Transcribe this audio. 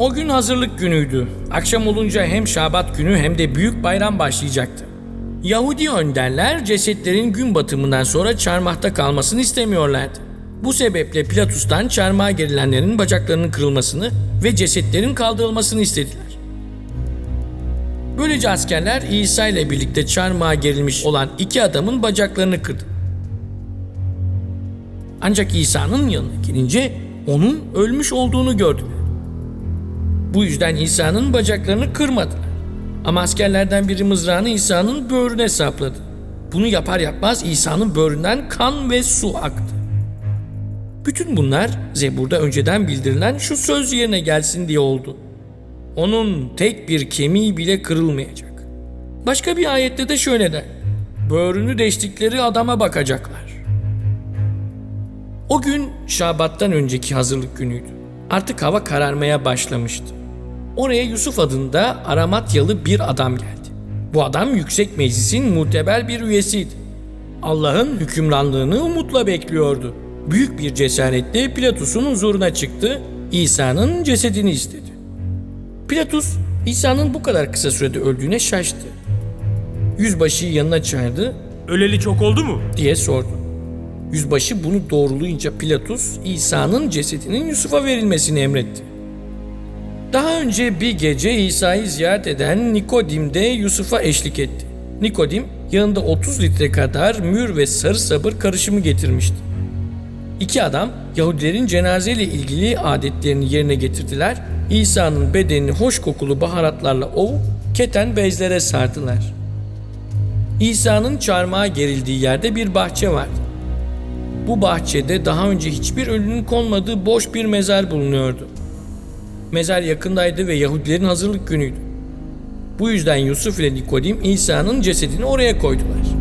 O gün hazırlık günüydü. Akşam olunca hem Şabat günü hem de büyük bayram başlayacaktı. Yahudi önderler cesetlerin gün batımından sonra çarmıhta kalmasını istemiyorlardı. Bu sebeple Pilatus'tan çarmıha gerilenlerin bacaklarının kırılmasını ve cesetlerin kaldırılmasını istediler. Böylece askerler İsa ile birlikte çarmıha gerilmiş olan iki adamın bacaklarını kırdı. Ancak İsa'nın yanına gelince onun ölmüş olduğunu gördüler. Bu yüzden İsa'nın bacaklarını kırmadılar. Ama askerlerden biri mızrağını İsa'nın böğrüne sapladı. Bunu yapar yapmaz İsa'nın böğründen kan ve su aktı. Bütün bunlar Zebur'da önceden bildirilen şu söz yerine gelsin diye oldu. Onun tek bir kemiği bile kırılmayacak. Başka bir ayette de şöyle der. Böğrünü deştikleri adama bakacaklar. O gün Şabat'tan önceki hazırlık günüydü. Artık hava kararmaya başlamıştı. Oraya Yusuf adında Aramatyalı bir adam geldi. Bu adam yüksek meclisin muteber bir üyesiydi. Allah'ın hükümranlığını umutla bekliyordu. Büyük bir cesaretle Pilatus'un huzuruna çıktı, İsa'nın cesedini istedi. Pilatus, İsa'nın bu kadar kısa sürede öldüğüne şaştı. Yüzbaşıyı yanına çağırdı Öleli çok oldu mu? diye sordu. Yüzbaşı bunu doğrulayınca Pilatus İsa'nın cesedinin Yusuf'a verilmesini emretti. Daha önce bir gece İsa'yı ziyaret eden Nikodim de Yusuf'a eşlik etti. Nikodim yanında 30 litre kadar mür ve sarı sabır karışımı getirmişti. İki adam Yahudilerin cenazeyle ilgili adetlerini yerine getirdiler. İsa'nın bedenini hoş kokulu baharatlarla ovup keten bezlere sardılar. İsa'nın çarmıha gerildiği yerde bir bahçe vardı. Bu bahçede daha önce hiçbir ölünün konmadığı boş bir mezar bulunuyordu. Mezar yakındaydı ve Yahudilerin hazırlık günüydü. Bu yüzden Yusuf ile Nikodim İsa'nın cesedini oraya koydular.